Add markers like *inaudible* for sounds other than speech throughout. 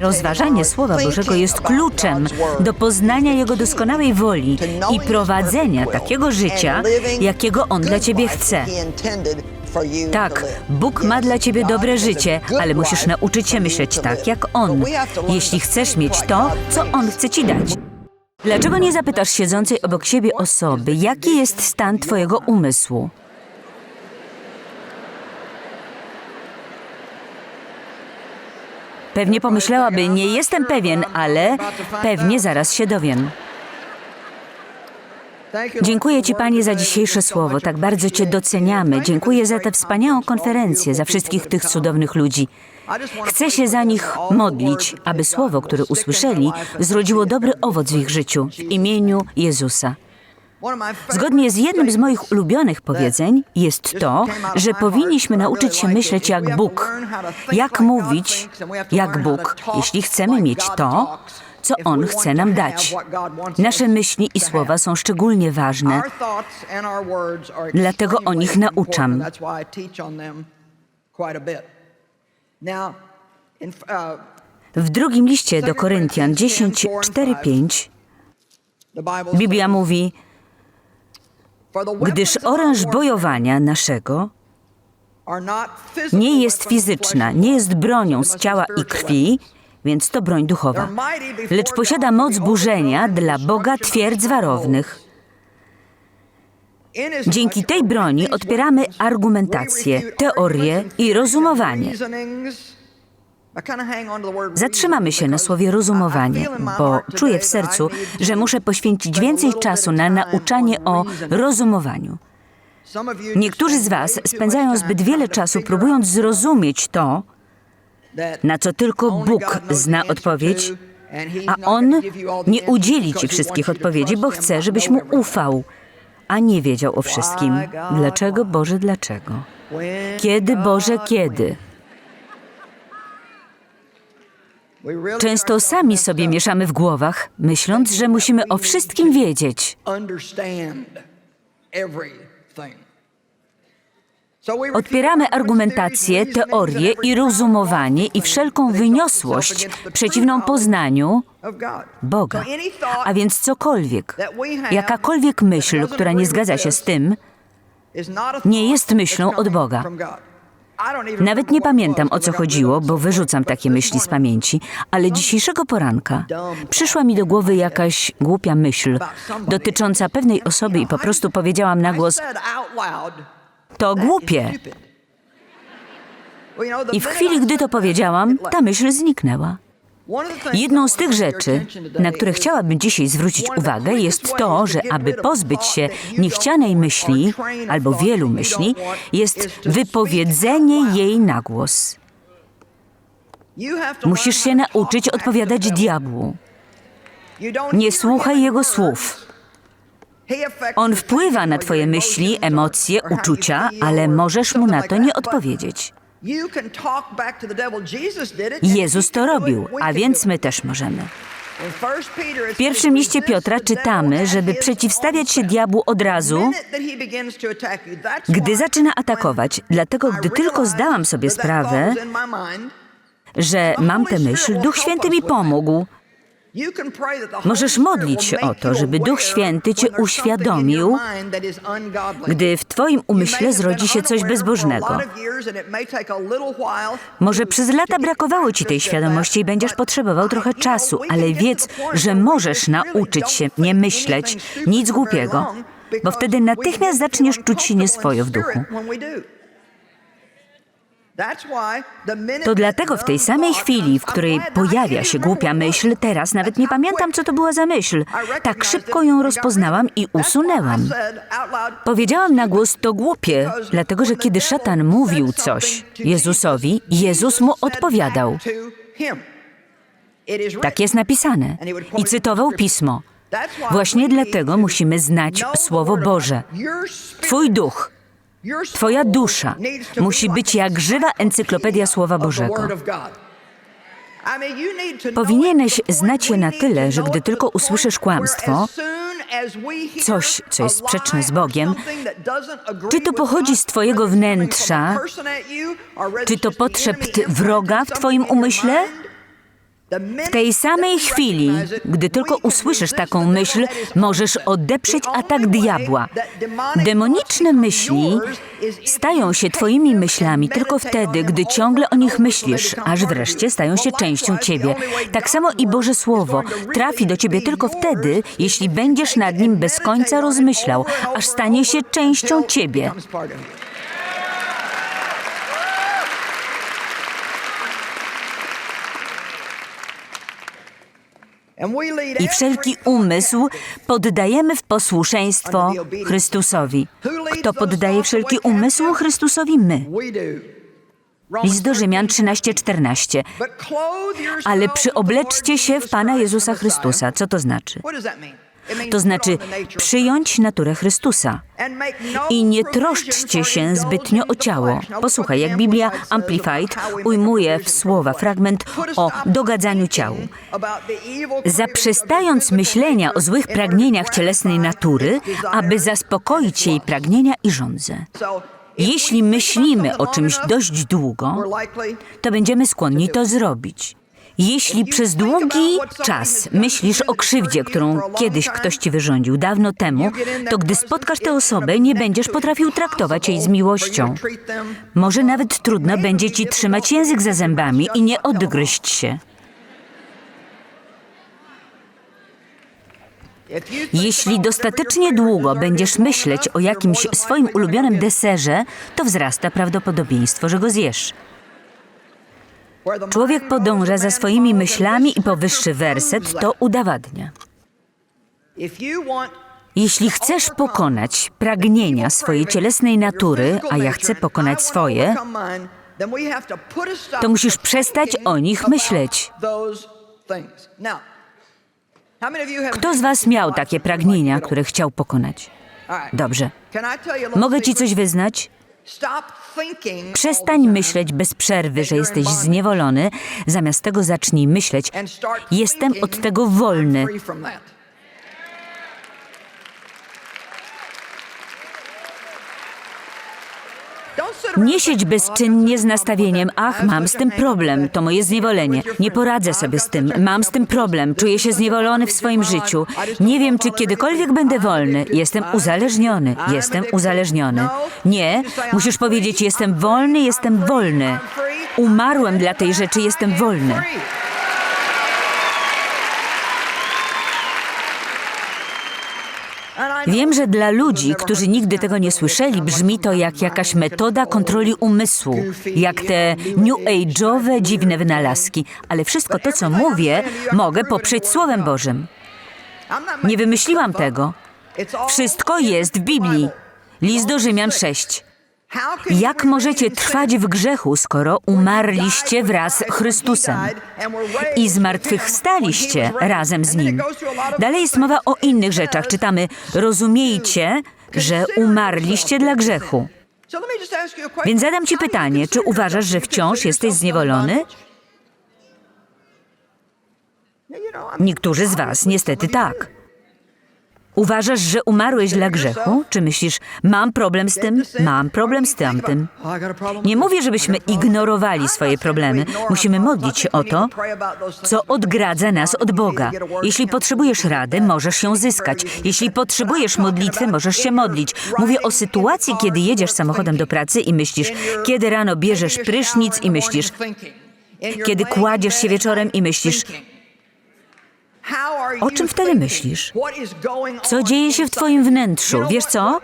Rozważanie Słowa Bożego jest kluczem do poznania Jego doskonałej woli i prowadzenia takiego życia, jakiego On dla Ciebie chce. Tak, Bóg ma dla Ciebie dobre życie, ale musisz nauczyć się myśleć tak jak On, jeśli chcesz mieć to, co On chce Ci dać. Dlaczego nie zapytasz siedzącej obok siebie osoby, jaki jest stan Twojego umysłu? Pewnie pomyślałaby, nie jestem pewien, ale pewnie zaraz się dowiem. Dziękuję Ci, Panie, za dzisiejsze słowo. Tak bardzo Cię doceniamy. Dziękuję za tę wspaniałą konferencję, za wszystkich tych cudownych ludzi. Chcę się za nich modlić, aby słowo, które usłyszeli, zrodziło dobry owoc w ich życiu, w imieniu Jezusa. Zgodnie z jednym z moich ulubionych powiedzeń jest to, że powinniśmy nauczyć się myśleć jak Bóg, jak mówić jak Bóg, jeśli chcemy mieć to, co On chce nam dać. Nasze myśli i słowa są szczególnie ważne, dlatego o nich nauczam. W drugim liście do Koryntian 10, 4, 5 Biblia mówi, gdyż oręż bojowania naszego nie jest fizyczna, nie jest bronią z ciała i krwi, więc to broń duchowa, lecz posiada moc burzenia dla Boga twierdz warownych. Dzięki tej broni odpieramy argumentację, teorię i rozumowanie. Zatrzymamy się na słowie rozumowanie, bo czuję w sercu, że muszę poświęcić więcej czasu na nauczanie o rozumowaniu. Niektórzy z Was spędzają zbyt wiele czasu próbując zrozumieć to, na co tylko Bóg zna odpowiedź, a On nie udzieli Ci wszystkich odpowiedzi, bo chce, żebyś Mu ufał, a nie wiedział o wszystkim. Dlaczego, Boże, dlaczego? Kiedy, Boże, kiedy? Często sami sobie mieszamy w głowach, myśląc, że musimy o wszystkim wiedzieć. Odpieramy argumentację, teorię i rozumowanie i wszelką wyniosłość przeciwną poznaniu Boga. A więc cokolwiek, jakakolwiek myśl, która nie zgadza się z tym, nie jest myślą od Boga. Nawet nie pamiętam o co chodziło, bo wyrzucam takie myśli z pamięci, ale dzisiejszego poranka przyszła mi do głowy jakaś głupia myśl dotycząca pewnej osoby i po prostu powiedziałam na głos: To głupie. I w chwili, gdy to powiedziałam, ta myśl zniknęła. Jedną z tych rzeczy, na które chciałabym dzisiaj zwrócić uwagę, jest to, że aby pozbyć się niechcianej myśli albo wielu myśli, jest wypowiedzenie jej na głos. Musisz się nauczyć odpowiadać diabłu. Nie słuchaj jego słów. On wpływa na twoje myśli, emocje, uczucia, ale możesz mu na to nie odpowiedzieć. Jezus to robił, a więc my też możemy. W pierwszym liście Piotra czytamy, żeby przeciwstawiać się diabłu od razu, gdy zaczyna atakować. Dlatego, gdy tylko zdałam sobie sprawę, że mam tę myśl, Duch Święty mi pomógł. Możesz modlić się o to, żeby Duch Święty cię uświadomił, gdy w Twoim umyśle zrodzi się coś bezbożnego. Może przez lata brakowało Ci tej świadomości i będziesz potrzebował trochę czasu, ale wiedz, że możesz nauczyć się nie myśleć nic głupiego, bo wtedy natychmiast zaczniesz czuć się nieswojo w duchu. To dlatego w tej samej chwili, w której pojawia się głupia myśl, teraz nawet nie pamiętam, co to była za myśl. Tak szybko ją rozpoznałam i usunęłam. Powiedziałam na głos to głupie, dlatego że kiedy szatan mówił coś Jezusowi, Jezus mu odpowiadał. Tak jest napisane. I cytował pismo. Właśnie dlatego musimy znać Słowo Boże. Twój duch Twoja dusza musi być jak żywa encyklopedia Słowa Bożego. Powinieneś znać je na tyle, że gdy tylko usłyszysz kłamstwo, coś, co jest sprzeczne z Bogiem, czy to pochodzi z Twojego wnętrza, czy to potrzebt wroga w Twoim umyśle, W tej samej chwili, gdy tylko usłyszysz taką myśl, możesz odeprzeć atak diabła. Demoniczne myśli stają się twoimi myślami tylko wtedy, gdy ciągle o nich myślisz, aż wreszcie stają się częścią ciebie. Tak samo i Boże Słowo trafi do ciebie tylko wtedy, jeśli będziesz nad nim bez końca rozmyślał, aż stanie się częścią ciebie. I wszelki umysł poddajemy w posłuszeństwo Chrystusowi. Kto poddaje wszelki umysł Chrystusowi? My. List do Rzymian 13:14. Ale przyobleczcie się w Pana Jezusa Chrystusa. Co to znaczy? To znaczy przyjąć naturę Chrystusa. I nie troszczcie się zbytnio o ciało. Posłuchaj, jak Biblia Amplified ujmuje w słowa fragment o dogadzaniu ciału. Zaprzestając myślenia o złych pragnieniach cielesnej natury, aby zaspokoić jej pragnienia i żądze. Jeśli myślimy o czymś dość długo, to będziemy skłonni to zrobić. Jeśli przez długi czas myślisz o krzywdzie, którą kiedyś ktoś ci wyrządził dawno temu, to gdy spotkasz tę osobę, nie będziesz potrafił traktować jej z miłością. Może nawet trudno będzie ci trzymać język za zębami i nie odgryźć się. Jeśli dostatecznie długo będziesz myśleć o jakimś swoim ulubionym deserze, to wzrasta prawdopodobieństwo, że go zjesz. Człowiek podąża za swoimi myślami i powyższy werset to udowadnia. Jeśli chcesz pokonać pragnienia swojej cielesnej natury, a ja chcę pokonać swoje, to musisz przestać o nich myśleć. Kto z Was miał takie pragnienia, które chciał pokonać? Dobrze. Mogę Ci coś wyznać? Przestań myśleć bez przerwy, że jesteś zniewolony, zamiast tego zacznij myśleć, jestem od tego wolny. Nie siedź bezczynnie z nastawieniem, ach, mam z tym problem, to moje zniewolenie. Nie poradzę sobie z tym, mam z tym problem, czuję się zniewolony w swoim życiu. Nie wiem, czy kiedykolwiek będę wolny. Jestem uzależniony, jestem uzależniony. Nie, musisz powiedzieć, jestem wolny, jestem wolny. Umarłem dla tej rzeczy, jestem wolny. Wiem, że dla ludzi, którzy nigdy tego nie słyszeli, brzmi to jak jakaś metoda kontroli umysłu, jak te new age'owe dziwne wynalazki, ale wszystko to, co mówię, mogę poprzeć Słowem Bożym. Nie wymyśliłam tego. Wszystko jest w Biblii. List do Rzymian 6. Jak możecie trwać w grzechu, skoro umarliście wraz z Chrystusem i zmartwychwstaliście razem z Nim? Dalej jest mowa o innych rzeczach. Czytamy, rozumiejcie, że umarliście dla grzechu. Więc zadam Ci pytanie, czy uważasz, że wciąż jesteś zniewolony? Niektórzy z Was niestety tak. Uważasz, że umarłeś dla grzechu? Czy myślisz, mam problem z tym, mam problem z tamtym? Nie mówię, żebyśmy ignorowali swoje problemy. Musimy modlić się o to, co odgradza nas od Boga. Jeśli potrzebujesz rady, możesz ją zyskać. Jeśli potrzebujesz modlitwy, możesz się modlić. Mówię o sytuacji, kiedy jedziesz samochodem do pracy i myślisz, kiedy rano bierzesz prysznic i myślisz, kiedy kładziesz się wieczorem i myślisz, o czym wtedy myślisz? Co dzieje się w Twoim wnętrzu? Wiesz co?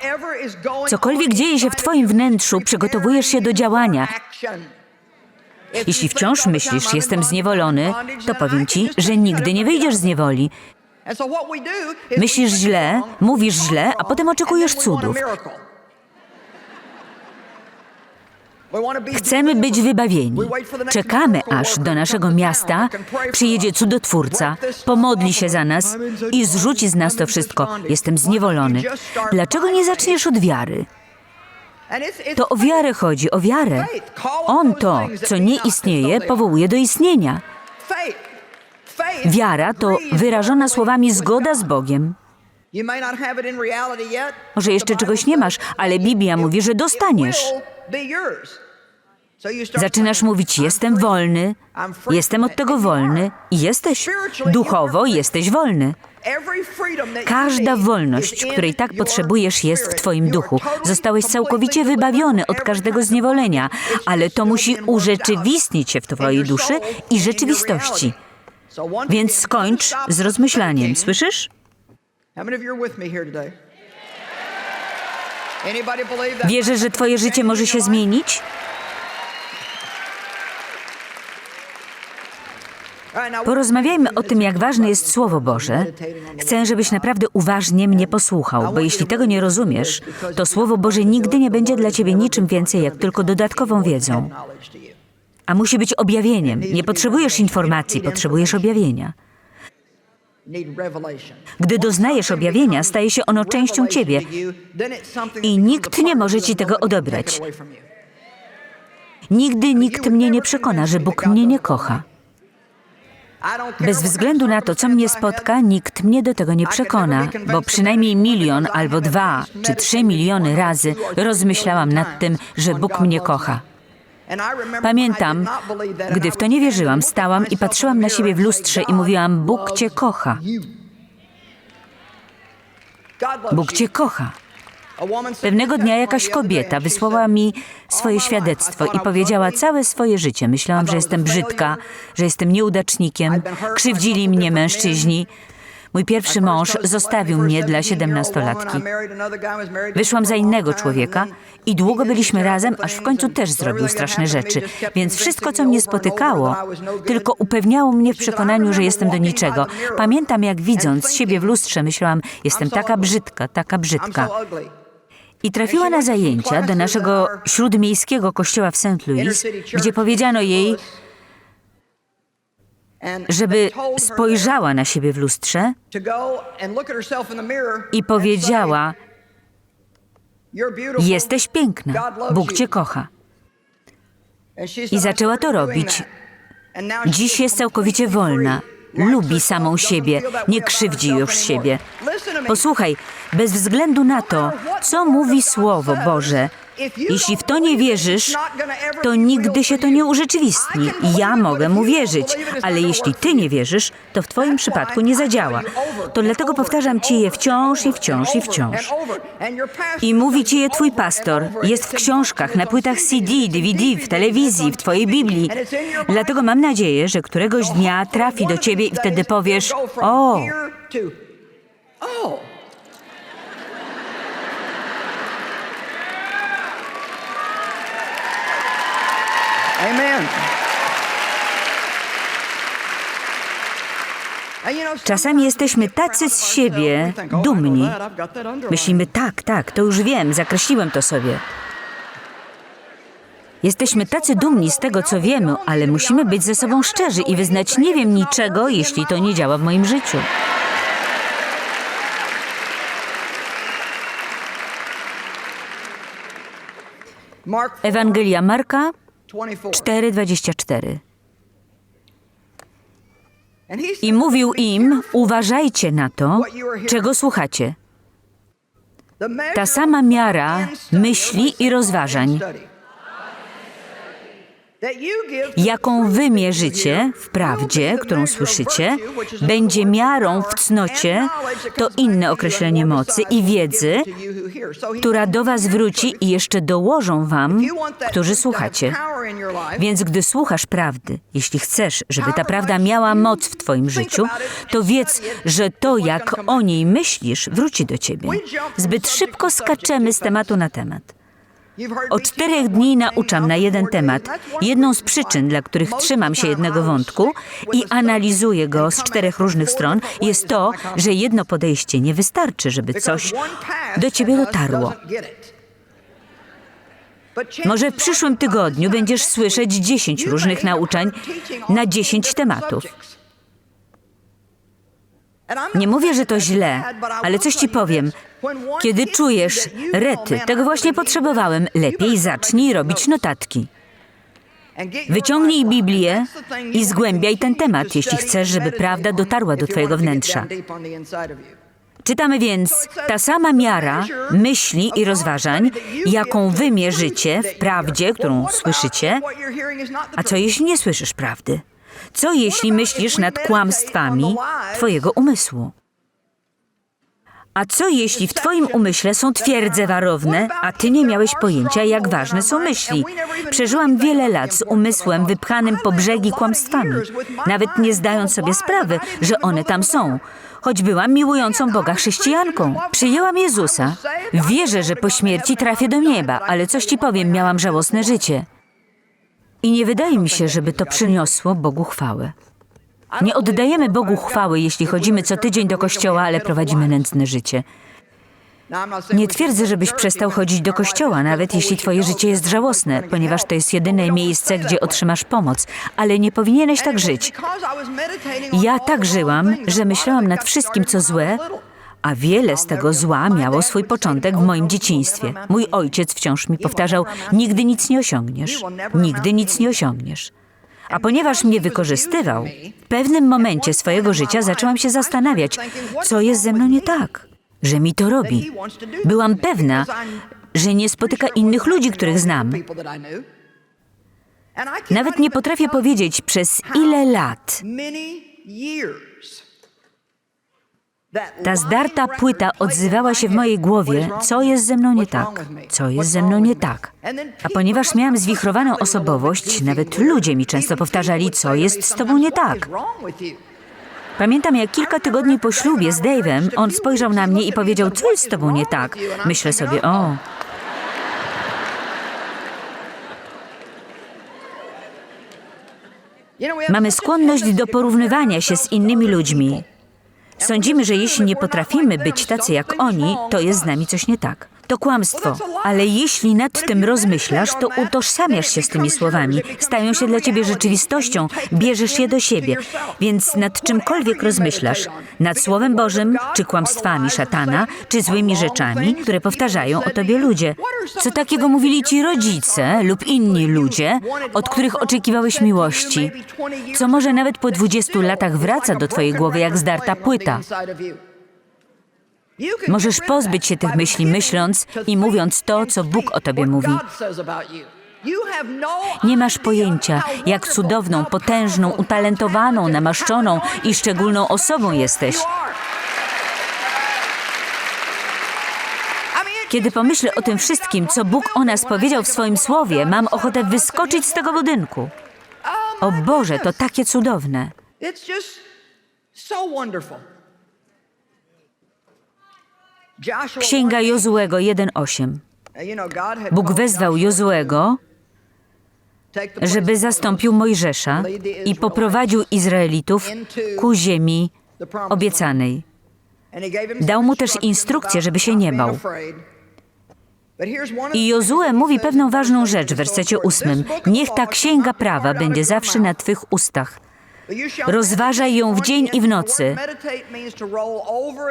Cokolwiek dzieje się w Twoim wnętrzu, przygotowujesz się do działania. Jeśli wciąż myślisz, jestem zniewolony, to powiem Ci, że nigdy nie wyjdziesz z niewoli. Myślisz źle, mówisz źle, a potem oczekujesz cudów. Chcemy być wybawieni. Czekamy, aż do naszego miasta przyjedzie cudotwórca, pomodli się za nas i zrzuci z nas to wszystko. Jestem zniewolony. Dlaczego nie zaczniesz od wiary? To o wiarę chodzi, o wiarę. On to, co nie istnieje, powołuje do istnienia. Wiara to wyrażona słowami zgoda z Bogiem. Może jeszcze czegoś nie masz, ale Biblia mówi, że dostaniesz. Zaczynasz mówić: Jestem wolny, jestem od tego wolny i jesteś. Duchowo jesteś wolny. Każda wolność, której tak potrzebujesz, jest w Twoim duchu. Zostałeś całkowicie wybawiony od każdego zniewolenia, ale to musi urzeczywistnić się w Twojej duszy i rzeczywistości. Więc skończ z rozmyślaniem, słyszysz? Wierzysz, że Twoje życie może się zmienić? Porozmawiajmy o tym, jak ważne jest Słowo Boże. Chcę, żebyś naprawdę uważnie mnie posłuchał, bo jeśli tego nie rozumiesz, to Słowo Boże nigdy nie będzie dla ciebie niczym więcej, jak tylko dodatkową wiedzą. A musi być objawieniem. Nie potrzebujesz informacji, potrzebujesz objawienia. Gdy doznajesz objawienia, staje się ono częścią ciebie i nikt nie może ci tego odebrać. Nigdy nikt mnie nie przekona, że Bóg mnie nie kocha. Bez względu na to, co mnie spotka, nikt mnie do tego nie przekona, bo przynajmniej milion albo dwa czy trzy miliony razy rozmyślałam nad tym, że Bóg mnie kocha. Pamiętam, gdy w to nie wierzyłam, stałam i patrzyłam na siebie w lustrze i mówiłam: Bóg cię kocha. Bóg cię kocha. Pewnego dnia jakaś kobieta wysłała mi swoje świadectwo i powiedziała całe swoje życie. Myślałam, że jestem brzydka, że jestem nieudacznikiem, krzywdzili mnie mężczyźni. Mój pierwszy mąż zostawił mnie dla siedemnastolatki. Wyszłam za innego człowieka i długo byliśmy razem, aż w końcu też zrobił straszne rzeczy. Więc wszystko, co mnie spotykało, tylko upewniało mnie w przekonaniu, że jestem do niczego. Pamiętam, jak widząc siebie w lustrze, myślałam, jestem taka brzydka, taka brzydka. I trafiła na zajęcia do naszego śródmiejskiego kościoła w St. Louis, gdzie powiedziano jej, żeby spojrzała na siebie w lustrze i powiedziała: Jesteś piękna, Bóg cię kocha. I zaczęła to robić. Dziś jest całkowicie wolna. Lubi samą siebie, nie krzywdzi już siebie. Posłuchaj, bez względu na to, co mówi Słowo Boże, jeśli w to nie wierzysz, to nigdy się to nie urzeczywistni. Ja mogę mu wierzyć, ale jeśli ty nie wierzysz, to w twoim przypadku nie zadziała. To dlatego powtarzam ci je wciąż i wciąż i wciąż. I mówi ci je twój pastor. Jest w książkach, na płytach CD, DVD, w telewizji, w twojej Biblii. Dlatego mam nadzieję, że któregoś dnia trafi do ciebie i wtedy powiesz: O, Amen. Czasami jesteśmy tacy z siebie dumni. Myślimy, tak, tak, to już wiem, zakreśliłem to sobie. Jesteśmy tacy dumni z tego, co wiemy, ale musimy być ze sobą szczerzy i wyznać, nie wiem niczego, jeśli to nie działa w moim życiu. Ewangelia Marka 4:24. I mówił im: Uważajcie na to, czego słuchacie. Ta sama miara myśli i rozważań, jaką wy mierzycie w prawdzie, którą słyszycie, będzie miarą w cnocie, to inne określenie mocy i wiedzy, która do was wróci i jeszcze dołożą wam, którzy słuchacie. Więc gdy słuchasz prawdy, jeśli chcesz, żeby ta prawda miała moc w twoim życiu, to wiedz, że to, jak o niej myślisz, wróci do ciebie. Zbyt szybko skaczemy z tematu na temat. Od czterech dni nauczam na jeden temat. Jedną z przyczyn, dla których trzymam się jednego wątku i analizuję go z czterech różnych stron, jest to, że jedno podejście nie wystarczy, żeby coś do ciebie dotarło. Może w przyszłym tygodniu będziesz słyszeć dziesięć różnych nauczań na dziesięć tematów. Nie mówię, że to źle, ale coś ci powiem. Kiedy czujesz rety, tego właśnie potrzebowałem, lepiej zacznij robić notatki. Wyciągnij Biblię i zgłębiaj ten temat, jeśli chcesz, żeby prawda dotarła do twojego wnętrza. Czytamy więc, ta sama miara myśli i rozważań, jaką wy mierzycie w prawdzie, którą słyszycie, a co jeśli nie słyszysz prawdy? Co jeśli myślisz nad kłamstwami twojego umysłu? A co jeśli w twoim umyśle są twierdze warowne, a ty nie miałeś pojęcia, jak ważne są myśli? Przeżyłam wiele lat z umysłem wypchanym po brzegi kłamstwami, nawet nie zdając sobie sprawy, że one tam są. Choć byłam miłującą Boga chrześcijanką. Przyjęłam Jezusa. Wierzę, że po śmierci trafię do nieba, ale coś ci powiem, miałam żałosne życie. I nie wydaje mi się, żeby to przyniosło Bogu chwałę. Nie oddajemy Bogu chwały, jeśli chodzimy co tydzień do kościoła, ale prowadzimy nędzne życie. Nie twierdzę, żebyś przestał chodzić do kościoła, nawet jeśli twoje życie jest żałosne, ponieważ to jest jedyne miejsce, gdzie otrzymasz pomoc, ale nie powinieneś tak żyć. Ja tak żyłam, że myślałam nad wszystkim, co złe, a wiele z tego zła miało swój początek w moim dzieciństwie. Mój ojciec wciąż mi powtarzał: Nigdy nic nie osiągniesz, nigdy nic nie osiągniesz. A ponieważ mnie wykorzystywał, w pewnym momencie swojego życia zaczęłam się zastanawiać, co jest ze mną nie tak, że mi to robi. Byłam pewna, że nie spotyka innych ludzi, których znam. Nawet nie potrafię powiedzieć, przez ile lat ta zdarta płyta odzywała się w mojej głowie, co jest ze mną nie tak, co jest ze mną nie tak. A ponieważ miałam zwichrowaną osobowość, nawet ludzie mi często powtarzali, co jest z tobą nie tak. Pamiętam, jak kilka tygodni po ślubie z Dave'em, on spojrzał na mnie i powiedział, co jest z tobą nie tak. Myślę sobie, o, mamy skłonność do porównywania się z innymi ludźmi. Sądzimy, że jeśli nie potrafimy być tacy jak oni, to jest z nami coś nie tak. To kłamstwo. Ale jeśli nad tym rozmyślasz, to utożsamiasz się z tymi słowami. Stają się dla ciebie rzeczywistością, bierzesz je do siebie. Więc nad czymkolwiek rozmyślasz, nad Słowem Bożym, czy kłamstwami szatana, czy złymi rzeczami, które powtarzają o tobie ludzie. Co takiego mówili ci rodzice lub inni ludzie, od których oczekiwałeś miłości? Co może nawet po 20 latach wraca do twojej głowy jak zdarta płyta. Możesz pozbyć się tych myśli, myśląc i mówiąc to, co Bóg o tobie mówi. Nie masz pojęcia, jak cudowną, potężną, utalentowaną, namaszczoną i szczególną osobą jesteś. Kiedy pomyślę o tym wszystkim, co Bóg o nas powiedział w swoim słowie, mam ochotę wyskoczyć z tego budynku. O Boże, to takie cudowne. It's just so wonderful. Księga Jozuego 1:8. You know, God had Bóg wezwał Joshua, Jozuego, "Take the place żeby zastąpił Mojżesza i poprowadził Izraelitów ku ziemi obiecanej. Dał mu też instrukcję, żeby się nie bał. I Jozue mówi pewną ważną rzecz w wersecie ósmym. Niech ta księga prawa będzie zawsze na twych ustach. Rozważaj ją w dzień i w nocy.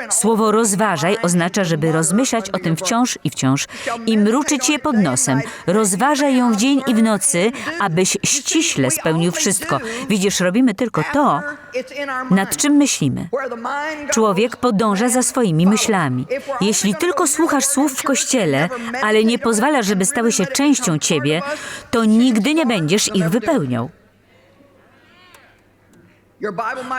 Słowo rozważaj oznacza, żeby rozmyślać o tym wciąż i wciąż i mruczyć je pod nosem. Rozważaj ją w dzień i w nocy, abyś ściśle spełnił wszystko. Widzisz, robimy tylko to, nad czym myślimy. Człowiek podąża za swoimi myślami. Jeśli tylko słuchasz słów w kościele, ale nie pozwalasz, żeby stały się częścią ciebie, to nigdy nie będziesz ich wypełniał.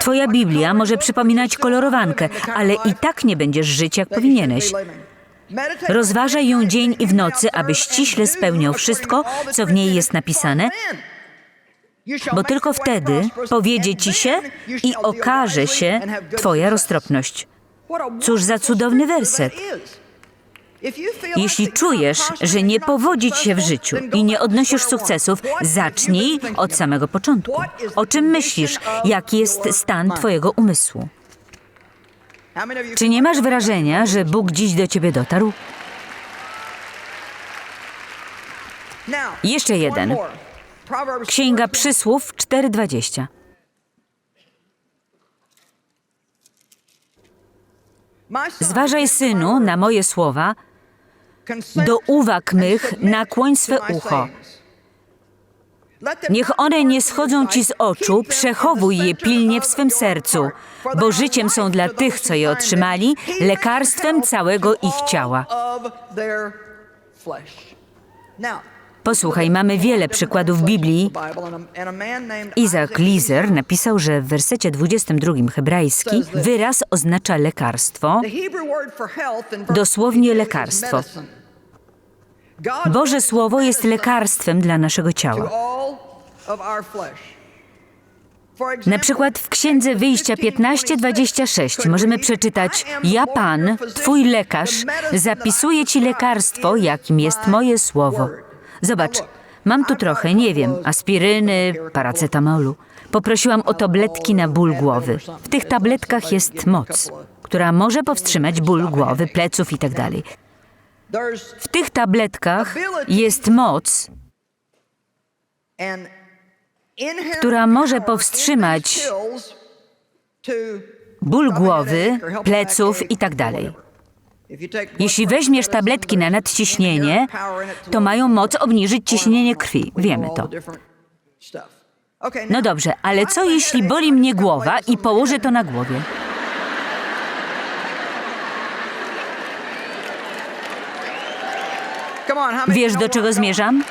Twoja Biblia może przypominać kolorowankę, ale i tak nie będziesz żyć jak powinieneś. Rozważaj ją dzień i w nocy, aby ściśle spełniał wszystko, co w niej jest napisane, bo tylko wtedy powiedzie ci się i okaże się Twoja roztropność. Cóż za cudowny werset. Jeśli czujesz, że nie powodzi ci się w życiu i nie odnosisz sukcesów, zacznij od samego początku. O czym myślisz? Jaki jest stan Twojego umysłu? Czy nie masz wrażenia, że Bóg dziś do Ciebie dotarł? Jeszcze jeden. Księga Przysłów 4:20. Zważaj, synu, na moje słowa, do uwag mych nakłoń swe ucho. Niech one nie schodzą ci z oczu, przechowuj je pilnie w swym sercu, bo życiem są dla tych, co je otrzymali, lekarstwem całego ich ciała. Posłuchaj, mamy wiele przykładów Biblii. Izak Lizer napisał, że w wersecie 22 hebrajski wyraz oznacza lekarstwo, dosłownie lekarstwo. Boże Słowo jest lekarstwem dla naszego ciała. Na przykład w Księdze Wyjścia 15:26 możemy przeczytać: Ja Pan, Twój lekarz, zapisuję Ci lekarstwo, jakim jest moje słowo. Zobacz, mam tu trochę, nie wiem, aspiryny, paracetamolu. Poprosiłam o tabletki na ból głowy. W tych tabletkach jest moc, która może powstrzymać ból głowy, pleców itd. W tych tabletkach jest moc, która może powstrzymać ból głowy, pleców itd. Jeśli weźmiesz tabletki na nadciśnienie, to mają moc obniżyć ciśnienie krwi. Wiemy to. No dobrze, ale co jeśli boli mnie głowa i położę to na głowie? Wiesz, do czego zmierzam?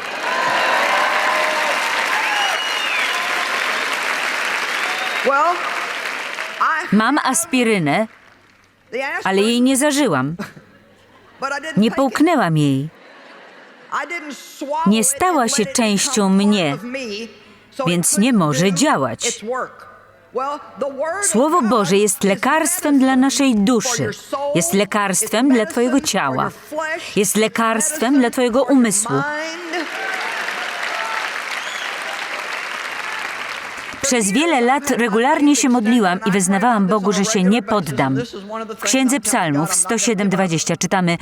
Mam aspirynę, ale jej nie zażyłam. *laughs* Nie połknęłam jej. Nie stała się częścią mnie, więc nie może działać. Słowo Boże jest lekarstwem dla naszej duszy, jest lekarstwem dla Twojego ciała, jest lekarstwem dla Twojego umysłu. Przez wiele lat regularnie się modliłam i wyznawałam Bogu, że się nie poddam. W Księdze Psalmów 107:20 czytamy: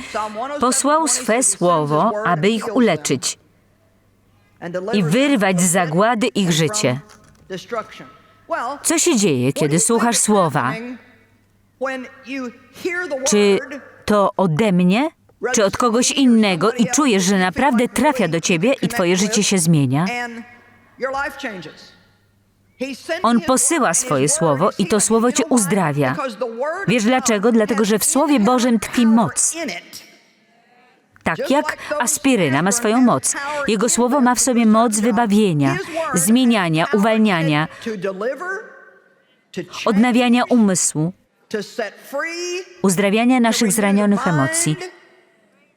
Posłał swe słowo, aby ich uleczyć i wyrwać z zagłady ich życie. Co się dzieje, kiedy słuchasz słowa? Czy to ode mnie, czy od kogoś innego i czujesz, że naprawdę trafia do ciebie i twoje życie się zmienia? On posyła swoje słowo i to słowo cię uzdrawia. Wiesz dlaczego? Dlatego, że w Słowie Bożym tkwi moc. Tak jak aspiryna ma swoją moc. Jego słowo ma w sobie moc wybawienia, zmieniania, uwalniania, odnawiania umysłu, uzdrawiania naszych zranionych emocji,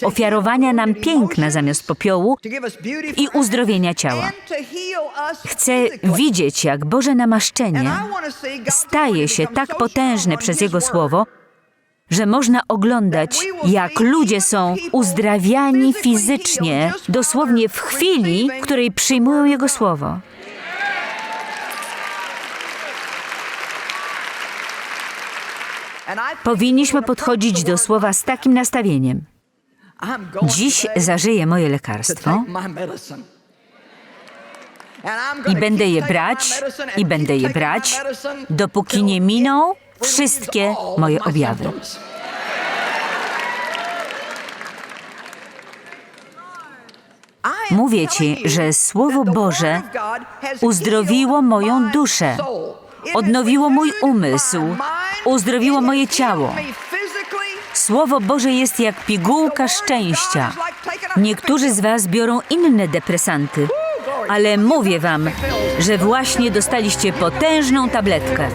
ofiarowania nam piękna zamiast popiołu i uzdrowienia ciała. Chcę widzieć, jak Boże namaszczenie staje się tak potężne przez Jego Słowo, że można oglądać, jak ludzie są uzdrawiani fizycznie, dosłownie w chwili, w której przyjmują Jego Słowo. Powinniśmy podchodzić do Słowa z takim nastawieniem. Dziś zażyję moje lekarstwo i będę je brać, i będę je brać, dopóki nie miną wszystkie moje objawy. Mówię ci, że Słowo Boże uzdrowiło moją duszę, odnowiło mój umysł, uzdrowiło moje ciało. Słowo Boże jest jak pigułka szczęścia. Niektórzy z Was biorą inne depresanty, ale mówię Wam, że właśnie dostaliście potężną tabletkę.